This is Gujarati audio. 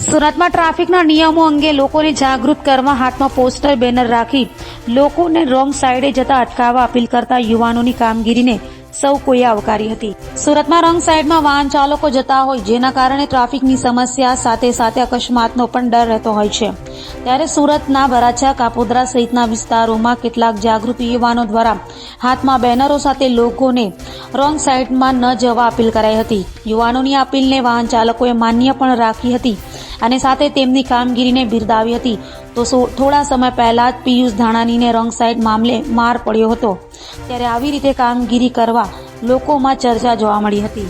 સુરતમાં ટ્રાફિકના નિયમો અંગે લોકોને જાગૃત કરવા હાથમાં પોસ્ટર, બેનર રાખી લોકોને રોંગ સાઈડે જતા અટકાવવા અપીલ કરતા યુવાનોની કામગીરીને સૌ કોઈએ આવકારી હતી. સુરતમાં રોંગ સાઈડમાં વાહન ચાલકો જતા હોય, જેના કારણે ટ્રાફિકની સમસ્યા સાથે સાથે અકસ્માતનો પણ ડર રહેતો હોય છે. ત્યારે સુરતના વરાછા, કાપોદ્રા સહિતના વિસ્તારોમાં કેટલાક જાગૃત યુવાનો દ્વારા હાથમાં બેનરો સાથે લોકોને રોંગ સાઈડમાં ન જવા અપીલ કરાઈ હતી. યુવાનોની અપીલને વાહન ચાલકોએ માન્ય પણ રાખી હતી. અને સાથે તેમની કામગીરીને બિરદાવી હતી. તો થોડા સમય પહેલા જ પિયુષ ધાણાનીને રંગ સાઈડ મામલે માર પડ્યો હતો. ત્યારે આવી રીતે કામગીરી કરવા લોકોમાં ચર્ચા જોવા મળી હતી.